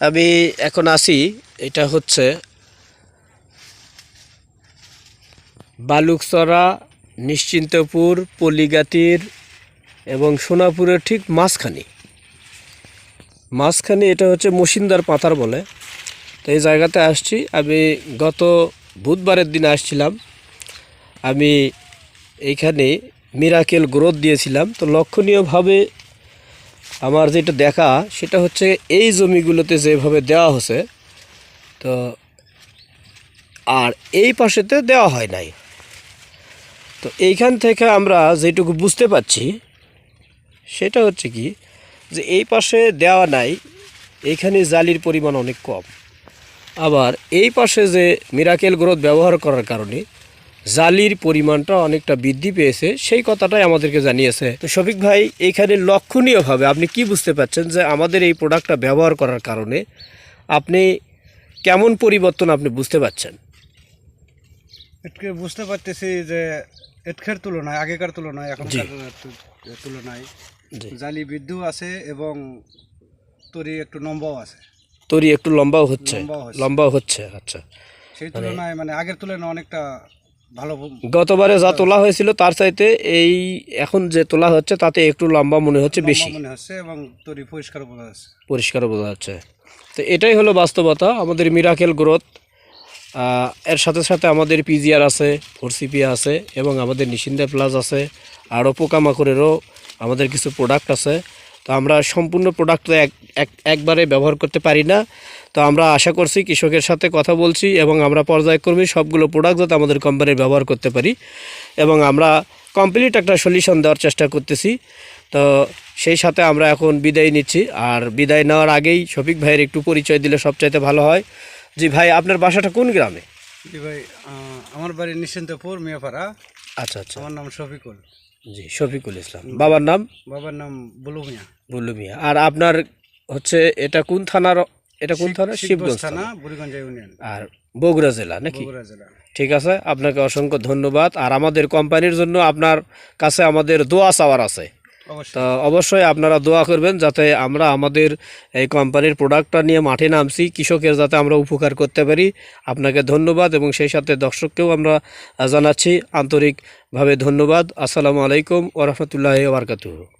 আমি এখন আসি, এটা হচ্ছে বালুকচরা নিশ্চিন্তপুর, পল্লিগাতির এবং সোনাপুরের ঠিক মাঝখানি। মাঝখানে এটা হচ্ছে মসিন্দার পাতার বলে। তো এই জায়গাতে আসছি। আমি গত বুধবারের দিন আসছিলাম। আমি এইখানে মিরাকেল গ্রোথ দিয়েছিলাম। তো লক্ষণীয়ভাবে আমার যেটা দেখা, সেটা হচ্ছে এই জমিগুলোতে যেভাবে দেওয়া হচ্ছে তো আর এই পাশেতে দেওয়া হয় নাই। তো এইখান থেকে আমরা যেটুকু বুঝতে পারছি, সেটা হচ্ছে কি যে এই পাশে দেওয়া নাই এইখানে জালির পরিমাণ অনেক কম। আবার এই পাশে যে মিরাকেল গ্রোথ ব্যবহার করার কারণে জালির পরিমাণটা অনেকটা বৃদ্ধি পেয়েছে সেই কথাটাই আমাদেরকে জানিয়েছে। তো শফিক ভাই এইখানে লক্ষণীয়ভাবে আপনি কি বুঝতে পারছেন যে আমাদের এই প্রোডাক্টটা ব্যবহার করার কারণে আপনি কেমন পরিবর্তন আপনি বুঝতে পারছেন? এটকে বুঝতে পারতেছি যে এটকের তুলনায় আগেকার তুলনায় এখনকার তু- তুলনায় জালি বৃদ্ধিও আছে এবং তরি একটু লম্বাও আছে। তরি একটু লম্বাও হচ্ছে। লম্বাও হচ্ছে। আচ্ছা। সেই তুলনায় মানে আগের তুলনায় অনেকটা গতবারে যা তোলা হয়েছিল তার চাইতে এই এখন যে তোলা হচ্ছে তাতে একটু লম্বা মনে হচ্ছে বেশি। মনে হচ্ছে এবং তরি পরিষ্কার বোঝা যাচ্ছে। পরিষ্কার বোঝা যাচ্ছে। তো এটাই হলো বাস্তবতা আমাদের মিরাকেল গ্রোথ এর সাথে সাথে আমাদের পিজিআর আছে ফোরসিপি আছে এবং আমাদের নিশিন্দা প্লাস আছে আরও পোকামাকড়েরও আমাদের কিছু প্রোডাক্ট আছে। তো আমরা সম্পূর্ণ প্রোডাক্ট এক এক- একবারে ব্যবহার করতে পারি না। তো আমরা আশা করছি কৃষকের সাথে কথা বলছি এবং আমরা পর্যায়ক্রমে সবগুলো প্রোডাক্ট যাতে আমাদের কোম্পানির ব্যবহার করতে পারি এবং আমরা কমপ্লিট একটা সলিউশন দেওয়ার চেষ্টা করতেছি। তো সেই সাথে আমরা এখন বিদায় নিচ্ছি। আর বিদায় নেওয়ার আগেই শফিক ভাইয়ের একটু পরিচয় দিলে সবচাইতে ভালো হয়। জি ভাই আপনার বাসাটা কোন গ্রামে? জি ভাই আমার বাড়ি নিশ্চিন্তপুর মিয়াপাড়া। আচ্ছা আচ্ছা। আমার নাম শফিকুল। জি শফিকুল ইসলাম। বাবার নাম? বাবার নাম বুলু মিয়া। বুলু মিয়া। আর আপনার হচ্ছে এটা কোন থানার এটা কোন থানা শিবগঞ্জ থানা। বুড়িগঞ্জ ইউনিয়ন। আর বগুড়া জেলা নাকি? বগুড়া জেলা। ঠিক আছে আপনাকে অসংখ্য ধন্যবাদ। আর আমাদের কোম্পানির জন্য আপনার কাছে আমাদের দোয়া চাওয়ার আছে। তো অবশ্যই আপনারা দোয়া করবেন যাতে আমরা আমাদের এই কোম্পানির প্রোডাক্টটা নিয়ে মাঠে নামছি, কৃষকের যাতে আমরা উপকার করতে পারি। আপনাকে ধন্যবাদ এবং সেই সাথে দর্শককেও আমরা জানাচ্ছি আন্তরিকভাবে ধন্যবাদ। আসসালামু আলাইকুম ওরহমতুল্লাহ বারকাতুহ।